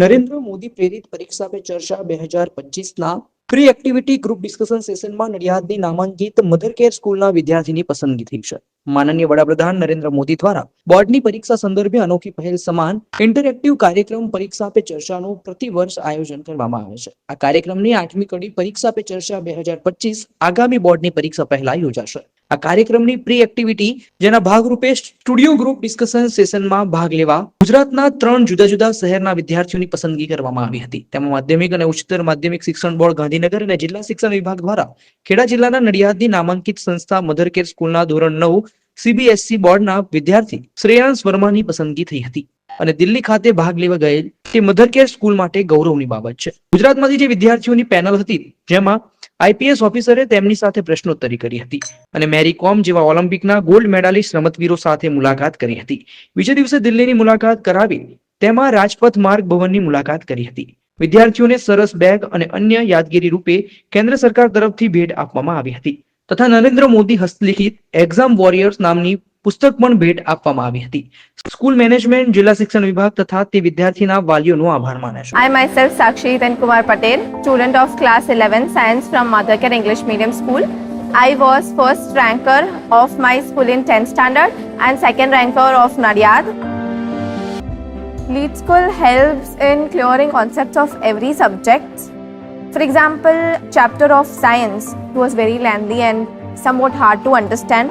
નરેન્દ્ર મોદી પ્રેરિત પરીક્ષા પે ચર્ચા બે હજાર પચીસના પ્રી એક્ટિવિટી ગ્રુપ ડિસ્કશન સેશનમાં નડિયાદની નામાંકિત મધર કેર સ્કૂલના વિદ્યાર્થીની પસંદગી થઈ છે. માનનીય વડાપ્રધાન નરેન્દ્ર મોદી દ્વારા બોર્ડની પરીક્ષા સંદર્ભે અનોખી પહેલ સમાન ઇન્ટરેક્ટિવ કાર્યક્રમ પરીક્ષા પે ચર્ચાનું પ્રતિવર્ષ આયોજન કરવામાં આવે છે. આ કાર્યક્રમની આઠમી કડી પરીક્ષા પે ચર્ચા બે હજાર પચીસ આગામી બોર્ડની પરીક્ષા પહેલા યોજાશે. આ કાર્યક્રમની પ્રી એક્ટિવિટી જેના ભાગરૂપે સ્ટુડિયો ગ્રુપ ડિસ્કશન સેશનમાં ભાગ લેવા ગુજરાતના ત્રણ જુદા જુદા શહેરના વિદ્યાર્થીઓની પસંદગી કરવામાં આવી હતી. તેમાં માધ્યમિક અને ઉચ્ચતર માધ્યમિક શિક્ષણ બોર્ડ, ગાંધીનગર અને જિલ્લા શિક્ષણ વિભાગ દ્વારા ખેડા જિલ્લાના નડિયાદની નામાંકિત સંસ્થા મધર કેર સ્કૂલના ધોરણ નવ સીબીએસસી બોર્ડના વિદ્યાર્થી શ્રેયાંશ વર્માની પસંદગી થઈ હતી અને દિલ્હી ખાતે ભાગ લેવા ગયેલ તે મધર કેર સ્કૂલ માટે ગૌરવની બાબત છે. ગુજરાતમાંથી જે વિદ્યાર્થીઓની પેનલ હતી, જેમાં આઈપીએસ ઓફિસરે તેમની સાથે પ્રશ્નોત્તરી કરી હતી અને મેરી કોમ જેવા ઓલિમ્પિકના ગોલ્ડ મેડાલિસ્ટ રમતવીરો સાથે મુલાકાત કરી હતી. બીજા દિવસે દિલ્હીની મુલાકાત કરાવી તેમાં રાજપથ માર્ગ ભવનની મુલાકાત કરી હતી. વિદ્યાર્થીઓને સરસ બેગ અને અન્ય યાદગીરી રૂપે કેન્દ્ર સરકાર તરફથી ભેટ આપવામાં આવી હતી. તથા નરેન્દ્ર મોદી હસ્તલિખિત એક્ઝામ વોરિયર્સ નામની પુસ્તક પણ ભેટ આપવામાં આવી હતી સ્કૂલ મેનેજમેન્ટ જિલ્લા શિક્ષણ વિભાગ તથા તે વિદ્યાર્થીના વાલીઓનો આભાર માને છે I myself Sakshi Then Kumar Patel, student of class 11 science from Mother Care English Medium School. I was first ranker of my school in 10th standard and second ranker of Nadiad. Lead School helps in clearing concepts of every subject. For example, chapter of science was very lengthy and somewhat hard to understand.